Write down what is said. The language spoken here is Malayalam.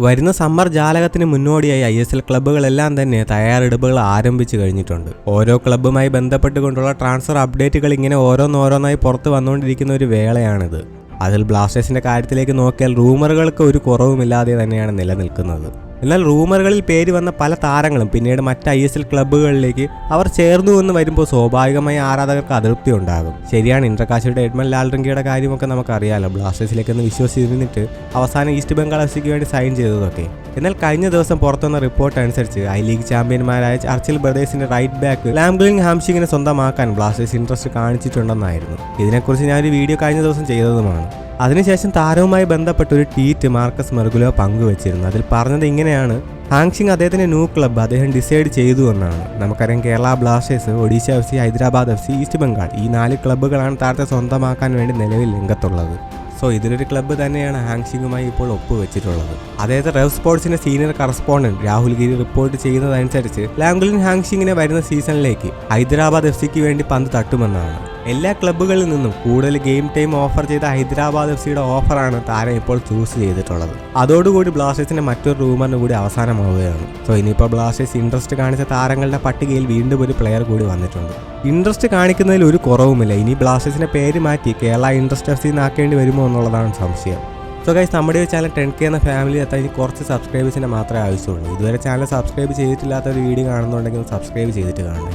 വരുന്ന സമ്മർ ജാലകത്തിന് മുന്നോടിയായി ഐ എസ് എൽ ക്ലബ്ബുകളെല്ലാം തന്നെ തയ്യാറെടുപ്പുകൾ ആരംഭിച്ചു കഴിഞ്ഞിട്ടുണ്ട്. ഓരോ ക്ലബ്ബുമായി ബന്ധപ്പെട്ടുകൊണ്ടുള്ള ട്രാൻസ്ഫർ അപ്ഡേറ്റുകൾ ഇങ്ങനെ ഓരോന്നോരോന്നായി പുറത്ത് വന്നുകൊണ്ടിരിക്കുന്ന ഒരു വേളയാണിത്. അതിൽ ബ്ലാസ്റ്റേഴ്സിന്റെ കാര്യത്തിലേക്ക് നോക്കിയാൽ റൂമറുകൾക്ക് ഒരു കുറവുമില്ലാതെ തന്നെയാണ് നിലനിൽക്കുന്നത്. എന്നാൽ റൂമറുകളിൽ പേര് വന്ന പല താരങ്ങളും പിന്നീട് മറ്റ് ഐ എസ് എൽ ക്ലബ്ബുകളിലേക്ക് അവർ ചേർന്നു എന്ന് വരുമ്പോൾ സ്വാഭാവികമായി ആരാധകർക്ക് അതൃപ്തി ഉണ്ടാകും. ശരിയാണ് ഇന്ദ്രകാശിയുടെ എഡ്മൻ ലാൽറിങ്കിയുടെ കാര്യമൊക്കെ നമുക്കറിയാലോ. ബ്ലാസ്റ്റേഴ്സിലേക്ക് ഒന്ന് വിശ്വസിച്ചിരുന്നിട്ട് അവസാനം ഈസ്റ്റ് ബംഗാൾ എഫ് സിക്ക് വേണ്ടി സൈൻ ചെയ്തതൊക്കെ. എന്നാൽ കഴിഞ്ഞ ദിവസം പുറത്തുവന്ന റിപ്പോർട്ട് അനുസരിച്ച് ഐ ലീഗ് ചാമ്പ്യന്മാരായ ചർച്ചിൽ ബ്രദേഴ്സിന്റെ റൈറ്റ് ബാക്ക് ലാംഗ്ലിംഗ് ഹാംഷിങ്ങിനെ സ്വന്തമാക്കാൻ ബ്ലാസ്റ്റേഴ്സ് ഇൻട്രസ്റ്റ് കാണിച്ചിട്ടുണ്ടെന്നായിരുന്നു. ഇതിനെക്കുറിച്ച് ഞാനൊരു വീഡിയോ കഴിഞ്ഞ ദിവസം ചെയ്തതുമാണ്. അതിനുശേഷം താരവുമായി ബന്ധപ്പെട്ട ഒരു ട്വീറ്റ് മാർക്കസ് മെർഗുലോ പങ്കുവച്ചിരുന്നു. അതിൽ പറഞ്ഞത് ഇങ്ങനെയാണ് ഹാങ്ഷിങ് അദ്ദേഹത്തിന്റെ ന്യൂ ക്ലബ്ബ് അദ്ദേഹം ഡിസൈഡ് ചെയ്തു എന്നാണ്. നമുക്കറിയാം Kerala Blasters Odisha F C Hyderabad F C East Bengal ഈ നാല് ക്ലബ്ബുകളാണ് താരത്തെ സ്വന്തമാക്കാൻ വേണ്ടി നിലവിൽ രംഗത്തുള്ളത്. സോ ഇതിലൊരു ക്ലബ്ബ് തന്നെയാണ് ഹാങ്ഷിങ്ങുമായി ഇപ്പോൾ ഒപ്പുവെച്ചിട്ടുള്ളത്. അദ്ദേഹത്തെ Rev സ്പോർട്സിന്റെ senior correspondent Rahul Giri report ചെയ്യുന്നതനുസരിച്ച് ലാംഗുലിൻ ഹാങ്ഷിങ്ങിനെ വരുന്ന സീസണിലേക്ക് ഹൈദരാബാദ് എഫ് സിക്ക് വേണ്ടി പന്ത് തട്ടുമെന്നാണ്. എല്ലാ ക്ലബ്ബുകളിൽ നിന്നും കൂടുതൽ ഗെയിം ടൈം ഓഫർ ചെയ്ത ഹൈദരാബാദ് എഫ് സിയുടെ ഓഫറാണ് താരം ഇപ്പോൾ ചൂസ് ചെയ്തിട്ടുള്ളത്. അതോടുകൂടി ബ്ലാസ്റ്റേഴ്സിന്റെ മറ്റൊരു റൂമറിന് കൂടി അവസാനമാവുകയാണ്. സോ ഇനിയിപ്പോൾ ബ്ലാസ്റ്റേഴ്സ് ഇൻട്രസ്റ്റ് കാണിച്ച താരങ്ങളുടെ പട്ടികയിൽ വീണ്ടും ഒരു പ്ലെയർ കൂടി വന്നിട്ടുണ്ട്. ഇൻട്രസ്റ്റ് കാണിക്കുന്നതിൽ ഒരു കുറവുമില്ല. ഇനി ബ്ലാസ്റ്റേഴ്സിന്റെ പേര് മാറ്റി കേരള ഇൻട്രസ്റ്റ് എഫ് സി ആക്കേണ്ടി വരുമോ എന്നുള്ളതാണ് സംശയം. സോ ഗൈസ് നമ്മുടെ ഈ ചാനൽ ടെൻ കെ എന്ന ഫാമിലി എത്താൻ ഇനി കുറച്ച് സബ്സ്ക്രൈബേഴ്സിനെ മാത്രമേ ആവശ്യമുള്ളൂ. ഇതുവരെ ചാനൽ സബ്സ്ക്രൈബ് ചെയ്തിട്ടില്ലാത്ത ഒരു വീഡിയോ കാണുന്നുണ്ടെങ്കിൽ സബ്സ്ക്രൈബ് ചെയ്തിട്ട് കാണണേ.